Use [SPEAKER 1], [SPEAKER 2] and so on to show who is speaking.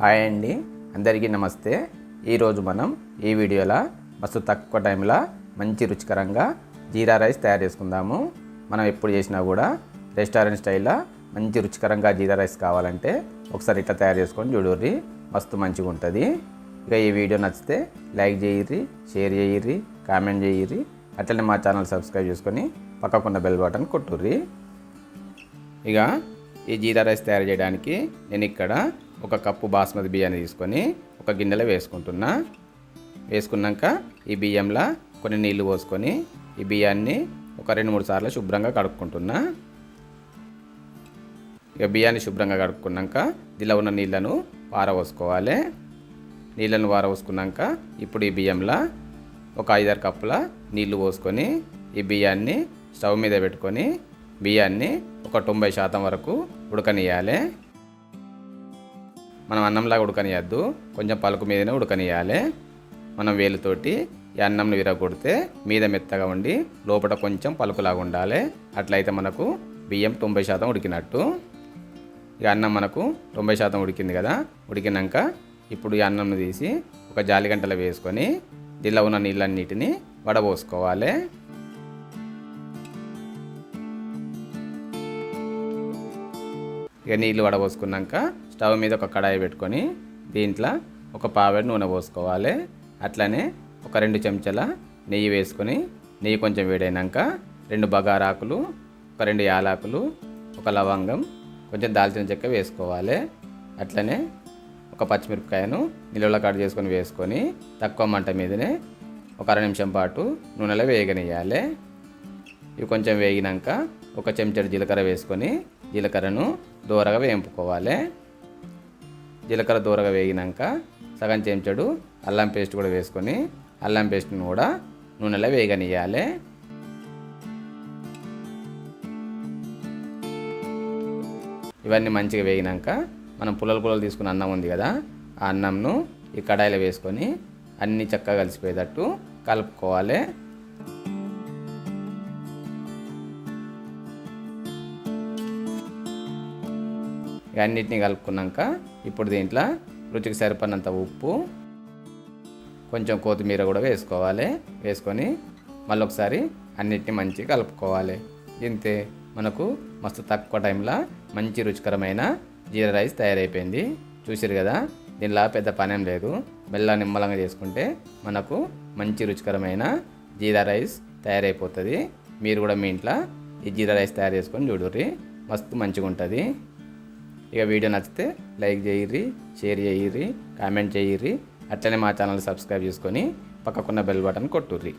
[SPEAKER 1] Hi అండి. అందరికీ నమస్తే. ఈరోజు మనం ఈ వీడియోలో మస్తు తక్కువ టైంలో మంచి రుచికరంగా జీరా రైస్ తయారు చేసుకుందాము. మనం ఎప్పుడు చేసినా కూడా రెస్టారెంట్ స్టైల్లో మంచి రుచికరంగా జీరా రైస్ కావాలంటే ఒకసారి ఇట్లా తయారు చేసుకొని చూడుర్రి. మస్తు మంచిగా ఉంటుంది. ఇక ఈ వీడియో నచ్చితే లైక్ చేయర్రి షేర్ చేయర్రి కామెంట్ చేయర్రి. అట్లనే మా ఛానల్ సబ్స్క్రైబ్ చేసుకొని పక్కకున్న బెల్ బటన్ కొట్టుర్రి. ఇక ఈ జీరా రైస్ తయారు చేయడానికి నేను ఇక్కడ ఒక కప్పు బాస్మతి బియ్యాన్ని తీసుకొని ఒక గిన్నెలో వేసుకుంటున్నా. వేసుకున్నాక ఈ బియ్యంలో కొన్ని నీళ్ళు పోసుకొని ఈ బియ్యాన్ని ఒక రెండు మూడు సార్లు శుభ్రంగా కడుక్కుంటున్నా. ఇక బియ్యాన్ని శుభ్రంగా కడుక్కున్నాక దీనిలో ఉన్న నీళ్ళను పారవోసుకోవాలి నీళ్ళను వారవోసుకున్నాక ఇప్పుడు ఈ బియ్యంలో ఒక ఐదారు కప్పుల నీళ్ళు పోసుకొని ఈ బియ్యాన్ని స్టవ్ మీద పెట్టుకొని బియ్యాన్ని ఒక తొంభై శాతం వరకు ఉడకనియాలి మనం అన్నంలాగా ఉడకనియద్దు. కొంచెం పలుకు మీదనే ఉడకనియాలి. మనం వేలుతోటి ఈ అన్నంను విరగొడితే మీద మెత్తగా ఉండి లోపల కొంచెం పలుకులాగా ఉండాలి. అట్లయితే మనకు బియ్యం తొంభై శాతం ఉడికినట్టు. ఇక అన్నం మనకు తొంభై శాతం ఉడికింది కదా. ఉడికినాక ఇప్పుడు ఈ అన్నంను తీసి ఒక జాలి గంటలో వేసుకొని దీనిలో ఉన్న నీళ్ళన్నిటిని వడబోసుకోవాలి. ఇక నీళ్ళు వడబోసుకున్నాక స్టవ్ మీద ఒక కడాయి పెట్టుకొని దీంట్లో ఒక పావేడు నూనె పోసుకోవాలి. అట్లనే ఒక రెండు చెంచాల నెయ్యి వేసుకొని నెయ్యి కొంచెం వేడైనాక రెండు బగారాకులు ఒక రెండు యాలాకులు ఒక లవంగం కొంచెం దాల్చిన చెక్క వేసుకోవాలి. అట్లనే ఒక పచ్చిమిరపకాయను నిలువలో కట్ చేసుకొని వేసుకొని తక్కువ మంట మీదనే ఒక అర నిమిషం పాటు నూనెలో వేగనియాలి ఇవి కొంచెం వేగినాక ఒక చెంచాడు జీలకర్ర వేసుకొని జీలకర్రను దూరగా వేయింపుకోవాలి. జీలకర్ర దూరగా వేగినాక సగం చెంచాడు అల్లం పేస్ట్ కూడా వేసుకొని అల్లం పేస్ట్ని కూడా నూనెలో వేగనియాలి ఇవన్నీ మంచిగా వేగినాక మనం పుల్లలు పుల్లలు తీసుకున్న అన్నం ఉంది కదా ఆ అన్నంను ఈ కడాయిలో వేసుకొని అన్నీ చక్కగా కలిసిపోయేటట్టు కలుపుకోవాలి. అన్నిటిని కలుపుకున్నాక ఇప్పుడు దీంట్లో రుచికి సరిపడినంత ఉప్పు కొంచెం కొత్తిమీర కూడా వేసుకోవాలి. వేసుకొని మళ్ళీ ఒకసారి అన్నిటిని మంచిగా కలుపుకోవాలి. ఇంతే మనకు మస్తు తక్కువ టైంలో మంచి రుచికరమైన జీరా రైస్ తయారైపోయింది. చూసారు కదా దీనిలో పెద్ద పనేం లేదు. మెల్ల నిమ్మలంగా చేసుకుంటే మనకు మంచి రుచికరమైన జీరా రైస్ తయారైపోతుంది. మీరు కూడా మీ ఇంట్లో ఈ జీరా రైస్ తయారు చేసుకొని చూడుర్రి. మస్తు మంచిగా ఉంటుంది ఇక వీడియో నచ్చితే లైక్ చేయర్రి షేర్ చేయిర్రి కామెంట్ చేయర్రి. అట్లనే మా ఛానల్ సబ్స్క్రైబ్ చేసుకొని పక్కకున్న బెల్ బటన్ కొట్టుర్రి.